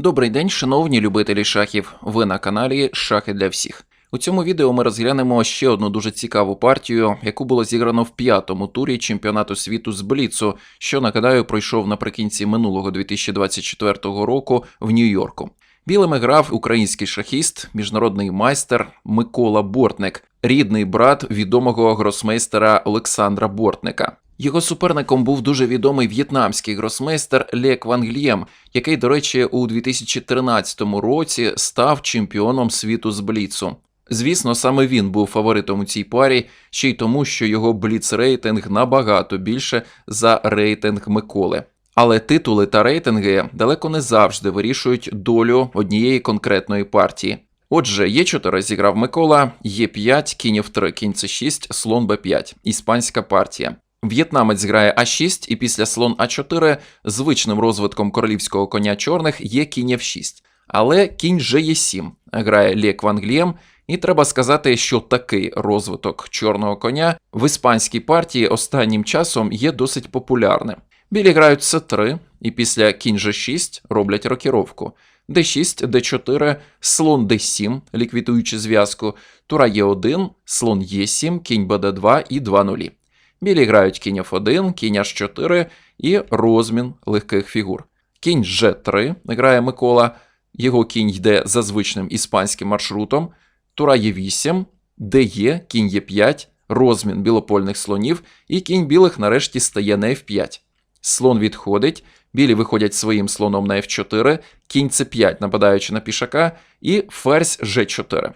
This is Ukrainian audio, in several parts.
Добрий день, шановні любителі шахів. Ви на каналі Шахи для всіх. У цьому відео ми розглянемо ще одну дуже цікаву партію, яку було зіграно в п'ятому турі чемпіонату світу з Бліцу, що нагадаю пройшов наприкінці минулого 2024 року в Нью-Йорку. Білими грав український шахіст, міжнародний майстер Микола Бортник, рідний брат відомого гросмейстера Олександра Бортника. Його суперником був дуже відомий в'єтнамський гросмейстер Ле Кванглєм, який, до речі, у 2013 році став чемпіоном світу з Бліцу. Звісно, саме він був фаворитом у цій парі, ще й тому, що його бліц-рейтинг набагато більше за рейтинг Миколи. Але титули та рейтинги далеко не завжди вирішують долю однієї конкретної партії. Отже, Є4 зіграв Микола, Є5, кінь F3, кінь С6, слон Б5, іспанська партія. В'єтнамець грає А6 і після слон А4 звичним розвитком королівського коня чорних є кінь F6. Але кінь же Е7 грає Лє Кванглєм, і треба сказати, що такий розвиток чорного коня в іспанській партії останнім часом є досить популярним. Білі грають С3, і після кінь Ж6 роблять рокіровку. Д6, Д4, слон Д7, ліквідуючи зв'язку, тура Е1, слон Е7, кінь БД2 і 2 нулі. Білі грають кінь F1, кінь H4 і розмін легких фігур. Кінь G3 грає Микола, його кінь йде за звичним іспанським маршрутом, тура Е8, ДЕ, кінь Е5, розмін білопольних слонів, і кінь білих нарешті стає на F5. Слон відходить, білі виходять своїм слоном на F4, кінь С5, нападаючи на пішака, і ферзь G4.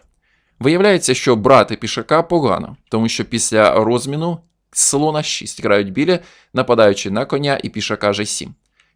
Виявляється, що брати пішака погано, тому що після розміну слона 6 грають білі, нападаючи на коня і пішака G7.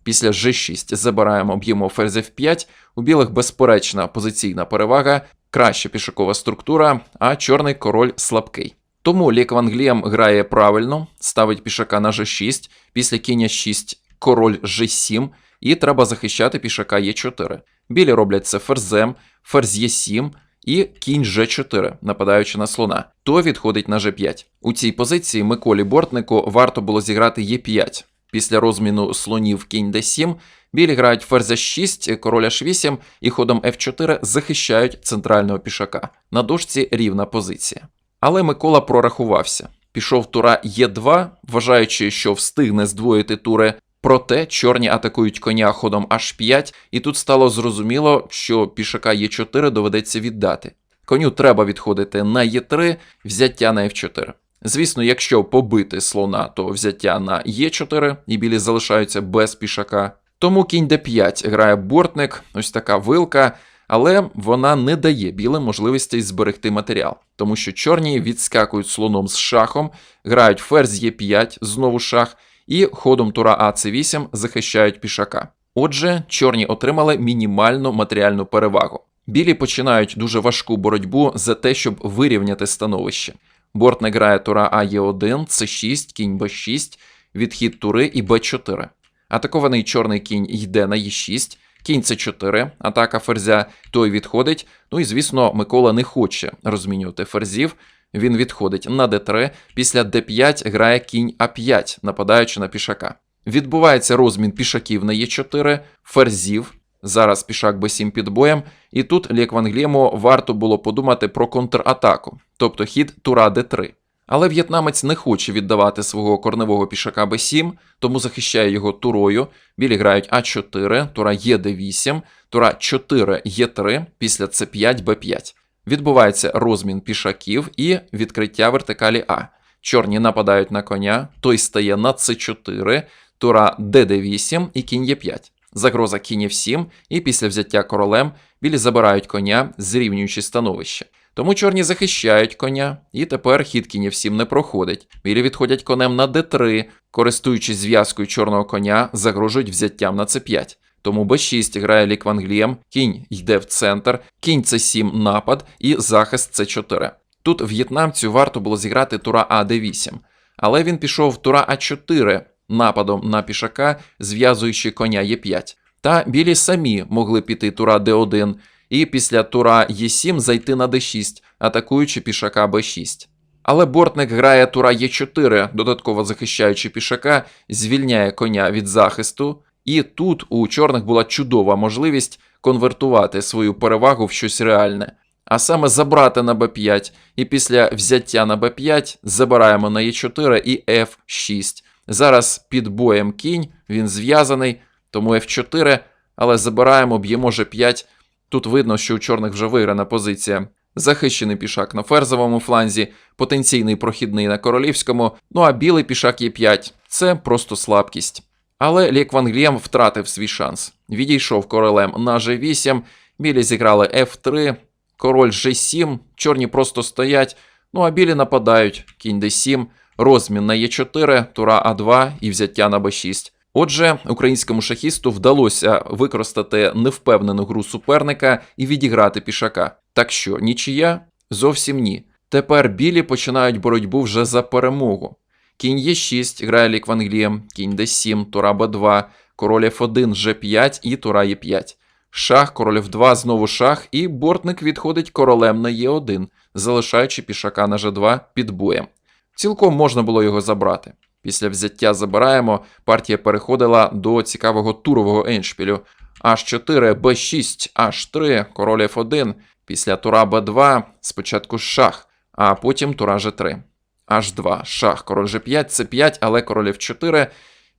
Після G6 забираємо, б'ємо ферзь F5, у білих безперечна позиційна перевага, краща пішакова структура, а чорний король слабкий. Тому Лік Ванглієм грає правильно, ставить пішака на G6, після кіння 6 король G7, і треба захищати пішака Е4. Білі роблять це ферзем, ферзь Е7 і кінь G4, нападаючи на слона. То відходить на G5. У цій позиції Миколі Бортнику варто було зіграти Е5. Після розміну слонів кінь d7, білі грають ферзя 6, король h8 і ходом f4 захищають центрального пішака. На дошці рівна позиція. Але Микола прорахувався. Пішов тура Е2, вважаючи, що встигне здвоїти тури. Проте чорні атакують коня ходом H5, і тут стало зрозуміло, що пішака Е4 доведеться віддати. Коню треба відходити на Е3, взяття на F4. Звісно, якщо побити слона, то взяття на Е4, і білі залишаються без пішака. Тому кінь d5 грає бортник, ось така вилка, але вона не дає білим можливості зберегти матеріал, тому що чорні відскакують слоном з шахом, грають ферзь Е5, знову шах, і ходом тура АЦ8 захищають пішака. Отже, чорні отримали мінімальну матеріальну перевагу. Білі починають дуже важку боротьбу за те, щоб вирівняти становище. Бортник грає тура АЕ1, С6, кінь Б6, відхід тури і Б4. Атакований чорний кінь йде на Е6, кінь С4, атака ферзя, той відходить. Ну і звісно, Микола не хоче розмінювати ферзів. Він відходить на d3, після d5 грає кінь А5, нападаючи на пішака. Відбувається розмін пішаків на Е4, ферзів. Зараз пішак Б7 під боєм, і тут Лєкванглєму варто було подумати про контратаку, тобто хід тура Д3. Але в'єтнамець не хоче віддавати свого корневого пішака Б7, тому захищає його турою. Білі грають А4, тура Е8, тура 4 Е3, після С5 Б5. Відбувається розмін пішаків і відкриття вертикалі А. Чорні нападають на коня, той стає на С4, тура ДД8 і кінь Е5. Загроза кінь F7, і після взяття королем білі забирають коня, зрівнюючи становище. Тому чорні захищають коня, і тепер хід кінь F7 не проходить. Білі відходять конем на d3, користуючись зв'язкою чорного коня, загрожують взяттям на c5. Тому b6 грає лікванглієм, кінь йде в центр, кінь c7 напад і захист c4. Тут в'єтнамцю варто було зіграти тура А d8, але він пішов тура А4 нападом на пішака, зв'язуючи коня Е5. Та білі самі могли піти тура Д1 і після тура Е7 зайти на Д6, атакуючи пішака Б6. Але бортник грає тура Е4, додатково захищаючи пішака, звільняє коня від захисту І тут у чорних була чудова можливість конвертувати свою перевагу в щось реальне. А саме забрати на b5, і після взяття на b5 забираємо на e4 і f6. Зараз під боєм кінь, він зв'язаний, тому f4, але забираємо, б'ємо g5. Тут видно, що у чорних вже виграна позиція. Захищений пішак на ферзовому фланзі, потенційний прохідний на королівському, ну а білий пішак Е5 це просто слабкість. Але Лік Ван Глєм втратив свій шанс. Відійшов королем на G8, білі зіграли F3, король G7, чорні просто стоять, ну а білі нападають, кінь D7, розмін на Е4, тура А2 і взяття на Б6. Отже, українському шахісту вдалося використати невпевнену гру суперника і відіграти пішака. Так що нічия? Зовсім ні. Тепер білі починають боротьбу вже за перемогу. Кінь Е6 грає Лік Ван Глієм, кінь Д7, тура Б2, король F1, G5 і тура Е5. Шах, король F2, знову шах, і бортник відходить королем на Е1, залишаючи пішака на G2 під боєм. Цілком можна було його забрати. Після взяття забираємо, партія переходила до цікавого турового еншпілю. H4, B6, H3, король F1, після тура B2, спочатку шах, а потім тура G3. H2, шах, король G5, C5, але король F4.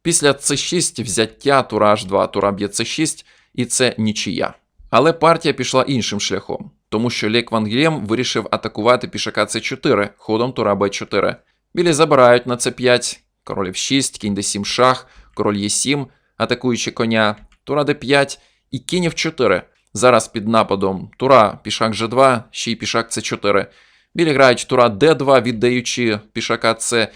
Після C6 взяття тура H2, тура б'є C6, і це нічия. Але партія пішла іншим шляхом, тому що Лек Ван Гєм вирішив атакувати пішака C4 ходом тура B4. Білі забирають на C5, король F6, кінь D7 шах, король Е7, атакуючи коня, тура D5 і кінь F4. Зараз під нападом тура, пішак G2, ще й пішак C4. Білі грають тура D2, віддаючи пішака С,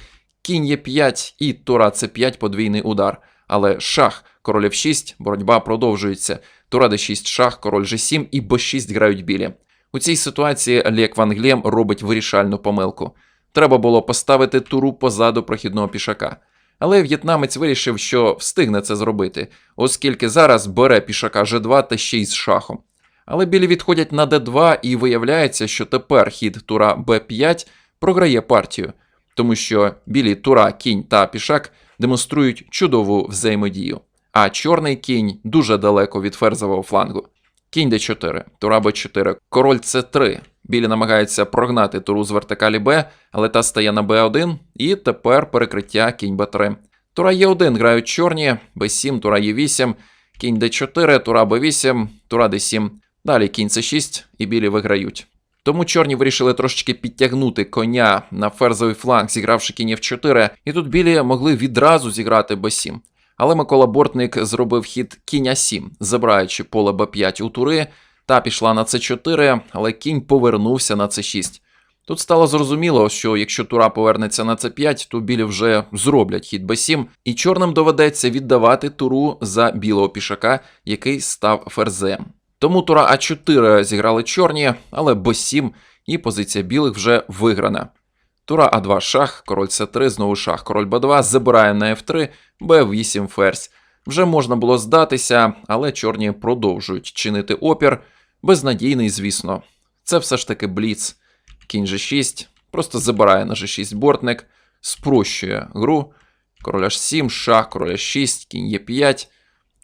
кінь Е5 і тура С5 подвійний удар. Але шах, король F6, боротьба продовжується. Тура D6 шах, король G7 і B6 грають білі. У цій ситуації Лек Ван Глєм робить вирішальну помилку. Треба було поставити туру позаду прохідного пішака. Але в'єтнамець вирішив, що встигне це зробити, оскільки зараз бере пішака G2 та ще й з шахом. Але білі відходять на d2 і виявляється, що тепер хід тура b5 програє партію, тому що білі тура, кінь та пішак демонструють чудову взаємодію. А чорний кінь дуже далеко від ферзового флангу. Кінь d4, тура b4, король c3. Білі намагаються прогнати туру з вертикалі Б, але та стає на b1, і тепер перекриття кінь b3. Тура Е1 грають чорні, b7, тура Е8, кінь d4, тура b8, тура d7. Далі кінь c6 і білі виграють. Тому чорні вирішили трошечки підтягнути коня на ферзовий фланг, зігравши кінь f4, і тут білі могли відразу зіграти b7. Але Микола Бортник зробив хід кінь а7, забираючи поле b5 у тури, та пішла на c4, але кінь повернувся на c6. Тут стало зрозуміло, що якщо тура повернеться на c5, то білі вже зроблять хід b7, і чорним доведеться віддавати туру за білого пішака, який став ферзем. Тому тура А4 зіграли чорні, але Б7 і позиція білих вже виграна. Тура А2 шах, король С3, знову шах, король Б2 забирає на F3, Б8 ферзь. Вже можна було здатися, але чорні продовжують чинити опір. Безнадійний, звісно. Це все ж таки бліц. Кінь G6, просто забирає на G6 бортник, спрощує гру. Король H7, шах, король H6, кінь Е5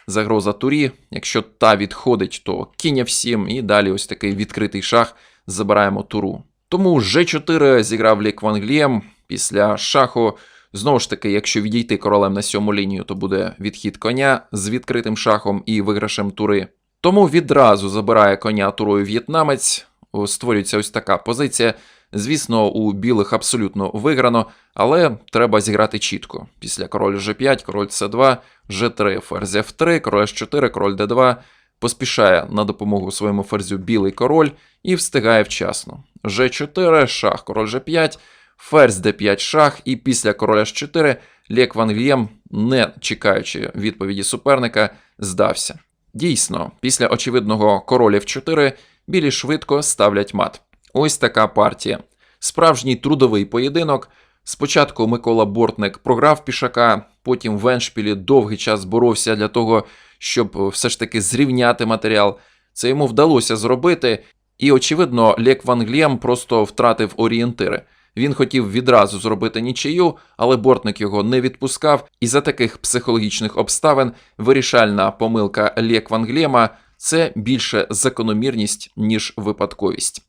загроза турі. Якщо та відходить, то кінь F7 і далі ось такий відкритий шах забираємо туру. Тому G4 зіграв Лік Ван після шаху. Знову ж таки, якщо відійти королем на сьому лінію, то буде відхід коня з відкритим шахом і виграшем тури. Тому відразу забирає коня турою в'єтнамець. Створюється ось така позиція. Звісно, у білих абсолютно виграно, але треба зіграти чітко. Після король G5, король C2, G3, ферзь F3, король H4, король D2. Поспішає на допомогу своєму ферзю білий король і встигає вчасно. G4, шах, король G5, ферзь D5 шах, і після короля H4 Лек Ван Глєм, не чекаючи відповіді суперника, здався. Дійсно, після очевидного короля F4 білі швидко ставлять мат. Ось така партія. Справжній трудовий поєдинок. Спочатку Микола Бортник програв пішака, потім в Еншпілі довгий час боровся для того, щоб все ж таки зрівняти матеріал. Це йому вдалося зробити, і, очевидно, Лек Ван Глєм просто втратив орієнтири. Він хотів відразу зробити нічию, але бортник його не відпускав, і за таких психологічних обставин вирішальна помилка Лє Кванглєма – це більше закономірність, ніж випадковість.